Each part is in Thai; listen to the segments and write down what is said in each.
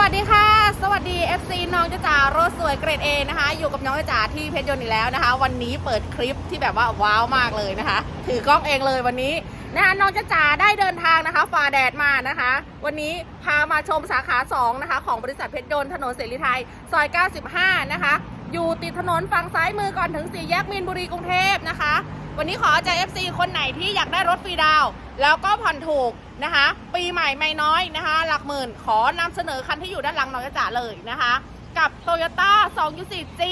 วัสดีค่ะ สวัสดี FC น้องจ้าจ๋ารถสวยเกรดเอนะคะ อยู่กับน้องจ้าจ๋าที่เพชรยนต์อีกแล้วนะคะ วันนี้เปิดคลิปที่แบบว่าว้าวมากเลยนะคะ ถือกล้องเองเลยวันนี้นะคะน้องจ้าจ๋าได้เดินทางนะคะฝ่าแดดมานะคะ วันนี้พามาชมสาขา 2 นะคะ ของบริษัทเพชรยนต์ถนนเสรีไทย ซอย 95 นะคะ อยู่ติดถนนฝั่งซ้ายมือก่อนถึงสี่แยกมีนบุรีกรุงเทพนะคะ วันนี้ขอใจ FC คนไหนที่อยากได้รถฟรีดาว แล้วก็ผ่อนถูกนะคะ ปีใหม่ไม่น้อยนะคะ หลักหมื่นขอนำเสนอคันที่อยู่ด้านหลังน้องจ๋าเลยนะคะ กับ Toyota 2.4G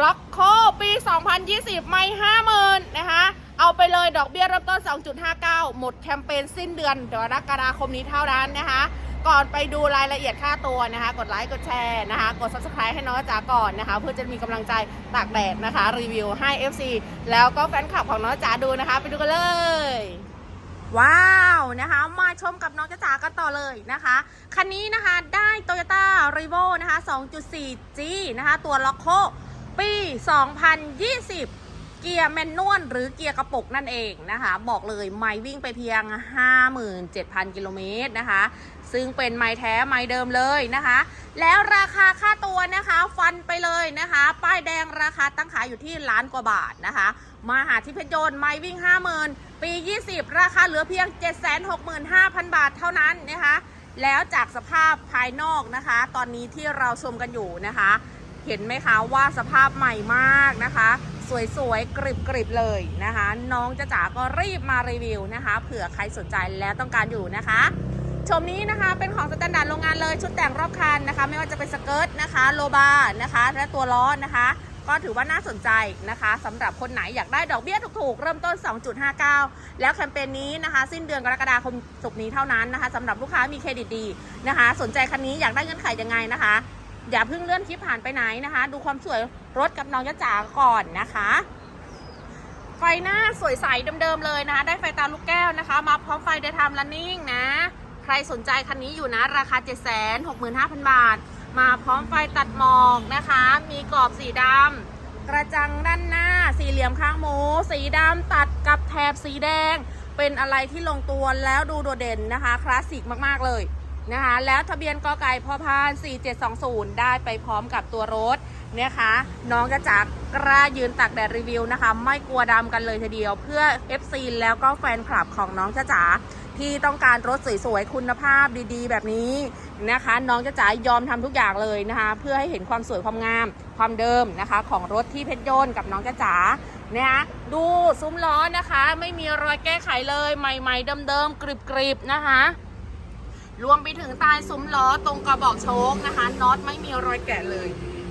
r o c k o ปี 2020 ไม่50,000นะคะ เอาไปเลยดอกเบี้ยเริ่มต้น 2.59 หมดแคมเปญสิ้นเดือนกรกฎาคมนี้เท่านั้นนะคะ ก่อนไปดูรายละเอียดค่าตัวนะคะ กดไลค์กดแชร์นะคะ กด subscribe ให้น้องจ๋าก่อนนะคะ เพื่อจะมีกำลังใจตากแดดนะคะ รีวิวให้ FC แล้วก็แฟนคลับของน้องจ๋าดูนะคะ ไปดูกันเลย ว้าวนะคะ มาชมกับน้องจ๋ากันต่อเลยนะคะ คันนี้นะคะได้ Toyota r e v o นะคะ 2.4G นะคะ ตัวล็อกโคปี 2020 เกียร์แมนนวลหรือเกียร์กระปุกนั่นเองนะคะ บอกเลยไม่วิ่งไปเพียง 57,000 กิโลเมตรนะคะ ซึ่งเป็นไม้แท้ไม้เดิมเลยนะคะ แล้วราคาค่าตัวนะคะ ฟันไปเลยนะคะ ป้ายแดงราคาตั้งขายอยู่ที่ล้านกว่าบาทนะคะ มาหาที่เพชรยนไม่วิ่ง 50,000 ปี 20 ราคาเหลือเพียง 765,000 บาทเท่านั้นนะคะแล้วจากสภาพภายนอกนะคะ ตอนนี้ที่เราชมกันอยู่นะคะ เห็นไหมคะว่าสภาพใหม่มากนะคะ สวยๆ กริบๆ เลยนะคะ น้องจะจ๋าก็รีบมารีวิวนะคะ เผื่อใครสนใจและต้องการอยู่นะคะ ชมนี้นะคะเป็นของสแตนดาร์ดโรงงานเลยชุดแต่งรอบคันนะคะ ไม่ว่าจะเป็นสเกิร์ตนะคะ โลบาร์นะคะ และตัวล้อนะคะ ก็ถือว่าน่าสนใจนะคะสำหรับคนไหนอยากได้ดอกเบี้ยถูกๆ เริ่มต้น 2.59 แล้วแคมเปญนี้นะคะ สิ้นเดือนกรกฎาคมศุกนี้เท่านั้นนะคะสำหรับลูกค้ามีเครดิตดีนะคะ สนใจคันนี้อยากได้เงื่อนไขยังไงนะคะ อย่าเพิ่งเลื่อนคลิปผ่านไปไหนนะคะ ดูความสวยรถกับน้องยะจ๋าก่อนนะคะ ไฟหน้าสวยใสเดิมๆเลยนะคะ ได้ไฟตาลูกแก้วนะคะ มาพร้อมไฟ daytime running นะ ใครสนใจคันนี้อยู่นะ ราคา 765,000 บาท มาพร้อมไฟตัดหมอกนะคะ มีกรอบสีดำกระจังด้านหน้า สี่เหลี่ยมข้างหมู สีดำตัดกับแถบสีแดง เป็นอะไรที่ลงตัวแล้วดูโดดเด่นนะคะ คลาสสิกมากๆเลย นะคะ แล้วทะเบียนกอไก่พอพาน4720 ได้ไปพร้อมกับตัวรถนะคะ น้องจะจักกล้ายืนตักแดดรีวิวนะคะ ไม่กลัวดำกันเลยทีเดียว เพื่อ FC แล้วก็แฟนคลับของน้องจ้าจ๋าที่ต้องการรถสวยๆคุณภาพดีๆ แบบนี้นะคะ น้องจ้าจ๋ายอมทำทุกอย่างเลยนะคะ เพื่อให้เห็นความสวยความงามความเดิมนะคะ ของรถที่เพชรโยนกับน้องจ้าจ๋านะคะดูซุ้มล้อนะคะ ไม่มีรอยแก้ไขเลยใหม่ ๆ เดิมๆกริบๆนะคะ รวมไปถึงใต้ซุ้มล้อตรงกระบอกโชคนะคะน็อตไม่มีรอยแกะเลย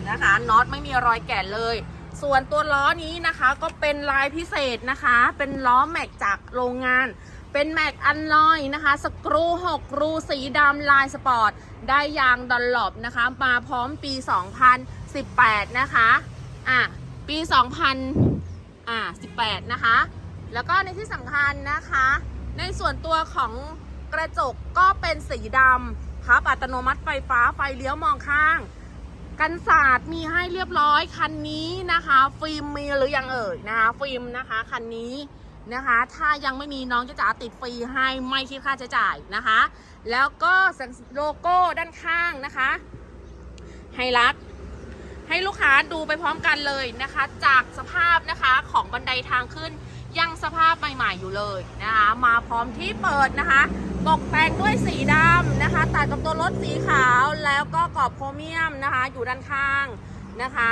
นะคะน็อตไม่มีรอยแกะเลย ส่วนตัวล้อนี้นะคะก็เป็นลายพิเศษนะคะ เป็นล้อแม็กจากโรงงาน เป็นแม็กอันลอยนะคะสกรู6รูสีดำลายสปอร์ตได้ยางดอลลอปนะคะ มาพร้อมปี 2018 นะคะอะปี 2000อะ18 นะคะ แล้วก็ในที่สำคัญนะคะ ในส่วนตัวของ กระจกก็เป็นสีดำพับอัตโนมัติไฟฟ้าไฟเลี้ยวมองข้าง กันศาสตร์มีให้เรียบร้อยคันนี้นะคะ ฟิล์มมีหรือยังเอ่ยนะคะฟิล์มนะคะคันนี้นะคะ ถ้ายังไม่มีน้องจะจ๋าติดฟรีให้ไม่คิดค่าใช้จ่ายนะคะ แล้วก็โลโก้ด้านข้างนะคะไฮรักให้ลูกค้าดูไปพร้อมกันเลยนะคะ จากสภาพนะคะของบันไดทางขึ้นยังสภาพใหม่ๆอยู่เลยนะคะ มาพร้อมที่เปิดนะคะ ตกแต่งด้วยสีดำนะคะ ตัดกับตัวรถสีขาวแล้วก็กรอบโครเมียมนะคะ อยู่ด้านข้างนะคะ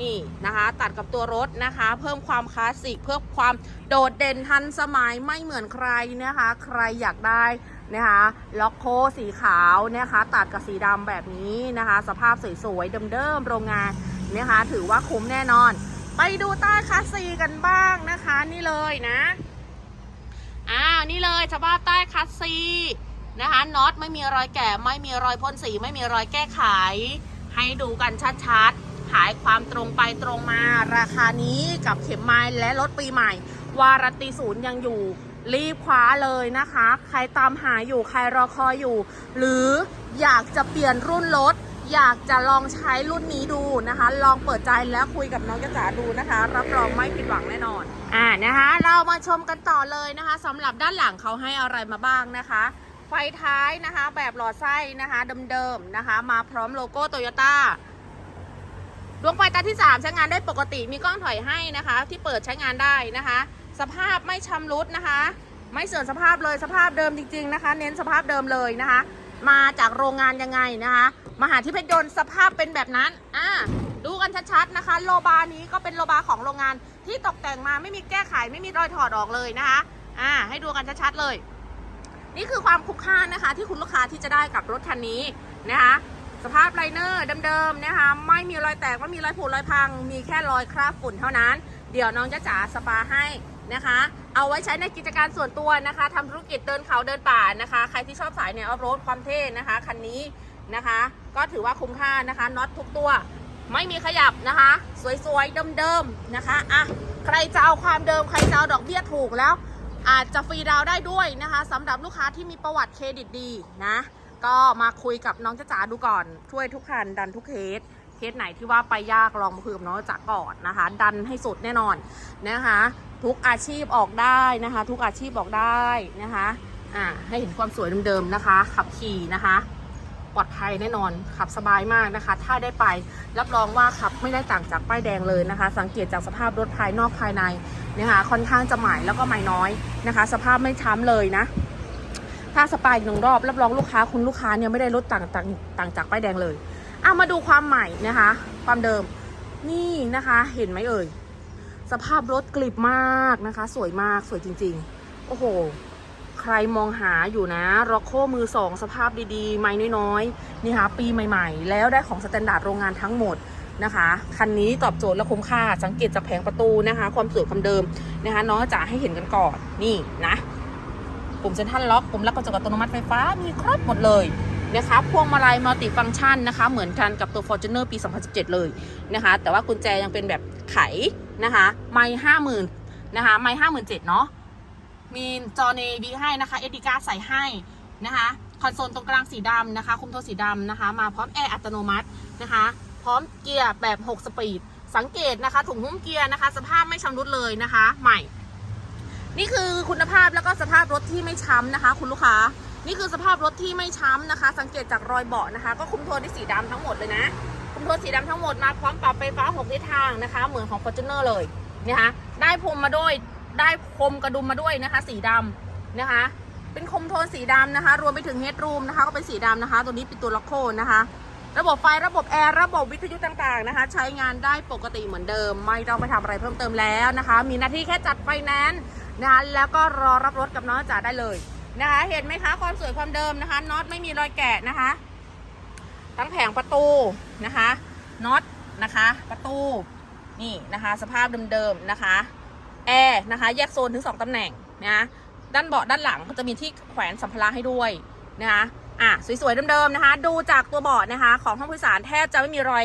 นี่นะคะ ตัดกับตัวรถนะคะ เพิ่มความคลาสสิกเพิ่มความโดดเด่นทันสมัยไม่เหมือนใครนะคะ ใครอยากได้นะคะล็อกโคสีขาวนะคะ ตัดกับสีดำแบบนี้นะคะ สภาพสวยๆเดิมๆโรงงานนะคะ ถือว่าคุ้มแน่นอน ไปดูใต้คัสซีกันบ้างนะคะ นี่เลยนะ อ้าวนี่เลยสภาพใต้คัสซีนะคะน็อตไม่มีรอยแกะไม่มีรอยพ่นสีไม่มีรอยแก้ไข ให้ดูกันชัดๆขายความตรงไปตรงมาราคานี้กับเข็มไม้และรถปีใหม่ วารันตีศูนย์ยังอยู่รีบคว้าเลยนะคะ ใครตามหาอยู่ใครรอคอยอยู่ หรืออยากจะเปลี่ยนรุ่นรถ อยากจะลองใช้รุ่นนี้ดูนะคะ ลองเปิดใจแล้วคุยกับน้องกระจ๋าดูนะคะ รับรองไม่ผิดหวังแน่นอน อ่านะคะ เรามาชมกันต่อเลยนะคะสำหรับด้านหลังเขาให้อะไรมาบ้างนะคะ ไฟท้ายนะคะ แบบหลอดไส้นะคะเดิมๆนะคะ มาพร้อมโลโก้โตโยต้าดวงไฟตาที่ 3 ใช้งานได้ปกติมีกล้องถอยให้นะคะ ที่เปิดใช้งานได้นะคะ สภาพไม่ชำรุดนะคะ ไม่เสื่อมสภาพเลยสภาพเดิมจริง ๆนะคะ เน้นสภาพเดิมเลยนะคะ มาจากโรงงานยังไงนะคะมหาที่เพชรยนต์สภาพเป็นแบบนั้นอ่าดูกันชัดๆนะคะ โลบานี้ก็เป็นโลบาของโรงงานที่ตกแต่งมาไม่มีแก้ไขไม่มีรอยถอดออกเลยนะคะอ่าให้ดูกันชัดๆเลย นี่คือความคุ้มค่านะคะ ที่คุณลูกค้าที่จะได้กับรถคันนี้นะคะสภาพไลเนอร์เดิมๆนะคะ ไม่มีรอยแตกไม่มีรอยผุรอยพัง มีแค่รอยคราบฝุ่นเท่านั้น เดี๋ยวน้องจะจ๋าสปาให้นะคะ เอาไว้ใช้ในกิจการส่วนตัวนะคะทำธุรกิจเดินเขาเดินป่านะคะ ใครที่ชอบสายเนี่ยออฟโรดความเท่นะคะคันนี้นะคะ ก็ถือว่าคุ้มค่านะคะน็อตทุกตัวไม่มีขยับนะคะ สวยๆเดิมๆนะคะอะใครจะเอาความเดิมใครจะเอาดอกเบี้ยถูกแล้ว อาจจะฟรีดาวได้ด้วยนะคะสำหรับลูกค้าที่มีประวัติเครดิตดีนะ ก็มาคุยกับน้องจ้าจ๋าดูก่อนช่วยทุกคันดันทุกเคสเคสไหนที่ว่าไปยากลองมาคุยกับน้องจ้าจ๋าก่อนนะคะ ดันให้สุดแน่นอนนะคะ ทุกอาชีพออกได้นะคะ ทุกอาชีพออกได้นะคะอ่าให้เห็นความสวยเดิมๆนะคะ ขับขี่นะคะปลอดภัยแน่นอนขับสบายมากนะคะ ถ้าได้ไปรับรองว่าขับไม่ได้ต่างจากป้ายแดงเลยนะคะ สังเกตจากสภาพรถภายนอกภายในนะคะค่อนข้างจะใหม่แล้วก็ใหม่น้อยนะคะ สภาพไม่ช้ำเลยนะ ถ้าสปายหนึ่งรอบรับรองลูกค้าคุณลูกค้าเนี่ยไม่ได้ลดต่างต่างต่างจากป้ายแดงเลยเอามาดูความใหม่นะคะ ความเดิมนี่นะคะ เห็นไหมเอ่ย สภาพรถกลิบมากนะคะ สวยมากสวยจริง ๆ โอ้โห ใครมองหาอยู่นะร็อกโคมือสองสภาพดีๆ ไม่น้อยๆ นี่ค่ะปีใหม่ๆ แล้วได้ของสแตนดาร์ดโรงงานทั้งหมดนะคะ คันนี้ตอบโจทย์และคุ้มค่า สังเกตจากแผงประตูนะคะ ความสวยความเดิมนะคะน้องจ๋าให้เห็นกันก่อนนี่นะปุ่มเซ็นทรัลล็อกปุ่มล็อกกระจกอัตโนมัติไฟฟ้ามีครบหมดเลยนะคะพวงมาลัยมัลติฟังก์ชันนะคะ เหมือนกันกับตัว Fortuner ปี 2017 เลยนะคะ แต่ว่ากุญแจยังเป็นแบบ ไขนะคะไม่ห้าหมื่นนะคะไม่ห้าหมื่นเจ็ดเนาะมีจอเนวีให้นะคะเอดีการ์ใส่ให้นะคะคอนโซลตรงกลางสีดำนะคะคุมโทนสีดำนะคะ มาพร้อมแอร์อัตโนมัตินะคะ พร้อมเกียร์แบบ 6 สปีด สังเกตนะคะถุงหุ้มเกียร์นะคะ สภาพไม่ชำรุดเลยนะคะ ใหม่ นี่คือคุณภาพแล้วก็สภาพรถที่ไม่ช้ำนะคะ คุณลูกค้า นี่คือสภาพรถที่ไม่ช้ำนะคะ สังเกตจากรอยเบาะนะคะ ก็คุมโทนด้วยสีดำทั้งหมดเลยนะ คุมโทนสีดำทั้งหมดมาพร้อมปรับไฟฟ้า 6 ทิศทางนะคะ เหมือนของ Fortuner เลยนะคะได้พรมมาด้วยได้พรมกระดุมมาด้วยนะคะ สีดำนะคะ เป็นคมโทนสีดำนะคะ รวมไปถึงเฮดรูมนะคะก็เป็นสีดำนะคะ ตัวนี้เป็นตัวล็อกโคนะคะ ระบบไฟระบบแอร์ระบบวิทยุต่างๆนะคะ ใช้งานได้ปกติเหมือนเดิม ไม่ต้องไปทำอะไรเพิ่มเติมแล้วนะคะ มีหน้าที่แค่จัดไฟแนนซ์นะคะแล้วก็รอรับรถกับน้องจ๋าได้เลยนะคะ เห็นไหมคะความสวยความเดิมนะคะน็อตไม่มีรอยแกะนะคะ ทั้งแผงประตูนะคะน็อตนะคะประตูนี่นะคะสภาพเดิมๆนะคะแอร์นะคะแยกโซนถึง 2ตำแหน่งนะด้านเบาะด้านหลังก็จะมีที่แขวนสัมภาระให้ด้วยนะคะอะสวยๆเดิมๆนะคะ ดูจากตัวเบาะนะคะ ของห้องผู้โดยสารแทบจะไม่มีรอย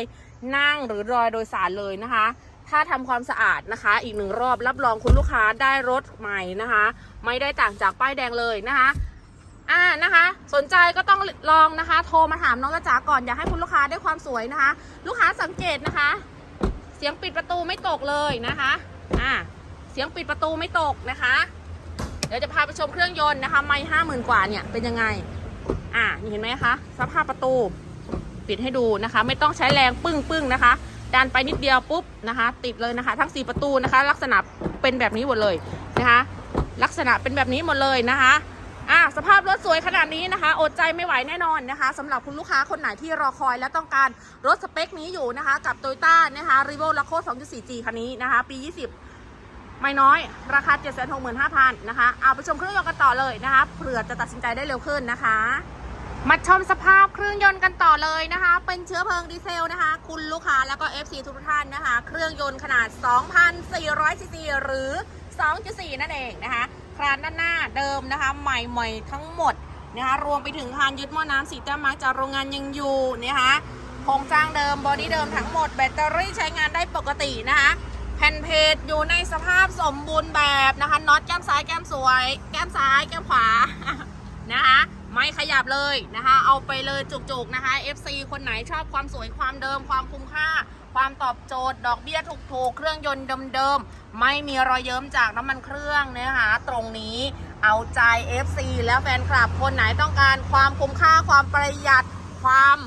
นั่งหรือรอยโดยสารเลยนะคะ ถ้าทำความสะอาดนะคะ อีกหนึ่งรอบรับรองคุณลูกค้าได้รถใหม่นะคะ ไม่ได้ต่างจากป้ายแดงเลยนะคะ อ่านะคะ สนใจก็ต้องลองนะคะ โทรมาถามน้องกระจ๋าก่อนอยากให้คุณลูกค้าได้ความสวยนะคะ ลูกค้าสังเกตนะคะ เสียงปิดประตูไม่ตกเลยนะคะอ่าเสียงปิดประตูไม่ตกนะคะ เดี๋ยวจะพาไปชมเครื่องยนต์นะคะไม่ห้าหมื่นกว่าเนี่ยเป็นยังไงอ่านี่เห็นไหมคะสภาพประตูปิดให้ดูนะคะ ไม่ต้องใช้แรงปึ้งปึ้งนะคะดันไปนิดเดียวปุ๊บนะคะ ติดเลยนะคะ ทั้ง 4 ประตูนะคะ ลักษณะเป็นแบบนี้หมดเลยนะคะ ลักษณะเป็นแบบนี้หมดเลยนะคะ อ่าสภาพรถสวยขนาดนี้นะคะ อดใจไม่ไหวแน่นอนนะคะสำหรับคุณลูกค้าคนไหนที่รอคอยและต้องการรถสเปคนี้อยู่นะคะ กับ t o y ต้านะคะ r e v o l a c o 2.4G คันนี้นะคะ ปี 20 ไม่น้อย ราคา 765,000นะคะ เอาไปชมเครื่องยนต์กันต่อเลยนะคะเผื่อจะตัดสินใจได้เร็วขึ้นนะคะ มาชมสภาพเครื่องยนต์กันต่อเลยนะคะ เป็นเชื้อเพลิงดีเซลนะคะ คุณลูกค้าแล้วก็ FC ทุกท่านนะคะ เครื่องยนต์ขนาด 2,400ซีซีหรือ 2.4 นั่นเองนะคะ รานด้านหน้าเดิมนะคะใหม่ใหม่ทั้งหมดนะคะรวมไปถึงคานยึดหม้อน้ำสีแต้มมาจากโรงงานยังอยู่นะคะโครงสร้างเดิมบอดี้เดิมทั้งหมดแบตเตอรี่ใช้งานได้ปกตินะคะแผ่นเพจอยู่ในสภาพสมบูรณ์แบบนะคะน็อตแก้มซ้ายแก้มสวย แก้มซ้ายแก้มขวานะคะไม่ขยับเลยนะคะ เอาไปเลยจุกๆนะคะ FC คนไหนชอบความสวยความเดิมความคุ้มค่า ความตอบโจทย์ ดอกเบี้ยถูกๆ เครื่องยนต์เดิมๆ ไม่มีรอยเยิ้มจากน้ำมันเครื่องนะคะตรงนี้เอาใจ FC แล้วแฟนคลับคนไหนต้องการความคุ้มค่าความประหยัดความ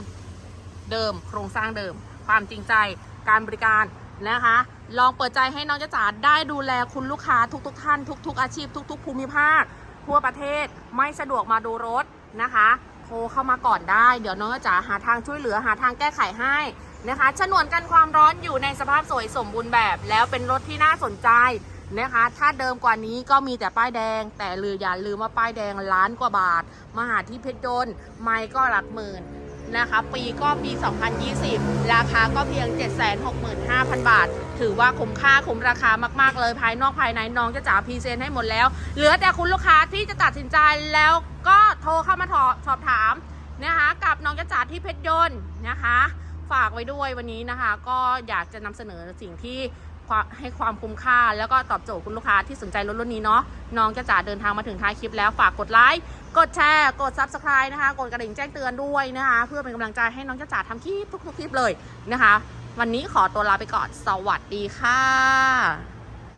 เดิม โครงสร้างเดิม ความจริงใจการบริการนะคะ ลองเปิดใจให้น้องจ๊ะจ๋าได้ดูแลคุณลูกค้าทุกๆทท่าน ทุก ๆ อาชีพ ทุก ๆ ภูมิภาค ทั่วประเทศไม่สะดวกมาดูรถนะคะ โทรเข้ามาก่อนได้ เดี๋ยวน้องจ๊ะจ๋าหาทางช่วยเหลือหาทางแก้ไขให้ นะคะฉนวนกันความร้อนอยู่ในสภาพสวยสมบูรณ์แบบ แล้วเป็นรถที่น่าสนใจนะคะ ถ้าเดิมกว่านี้ก็มีแต่ป้ายแดง แต่ลืออย่าลืมว่าป้ายแดงล้านกว่าบาท มหาที่เพชรยนต์ไม่ก็หลักหมื่นนะคะ ปีก็ปี 2020 ราคาก็เพียง 765,000 บาท ถือว่าคุ้มค่าคุ้มราคามาก ๆ เลยภายนอกภายในน้องจะจ๋าพรีเซนต์ให้หมดแล้ว เหลือแต่คุณลูกค้าที่จะตัดสินใจแล้วก็โทรเข้ามาสอบถามนะคะ กับน้องจะจ๋าที่เพชรยนต์นะคะ ฝากไว้ด้วยวันนี้นะคะ ก็อยากจะนำเสนอสิ่งที่ให้ความคุ้มค่า แล้วก็ตอบโจทย์คุณลูกค้าที่สนใจรถรุ่นนี้เนาะน้องจะจ่าเดินทางมาถึงท้ายคลิปแล้วฝากกดไลค์กดแชร์กด Subscribe นะคะ กดกระดิ่งแจ้งเตือนด้วยนะคะ เพื่อเป็นกำลังใจให้น้องจะจ่าทำคลิปทุกๆคลิปเลยนะคะ วันนี้ขอตัวลาไปก่อนสวัสดีค่ะ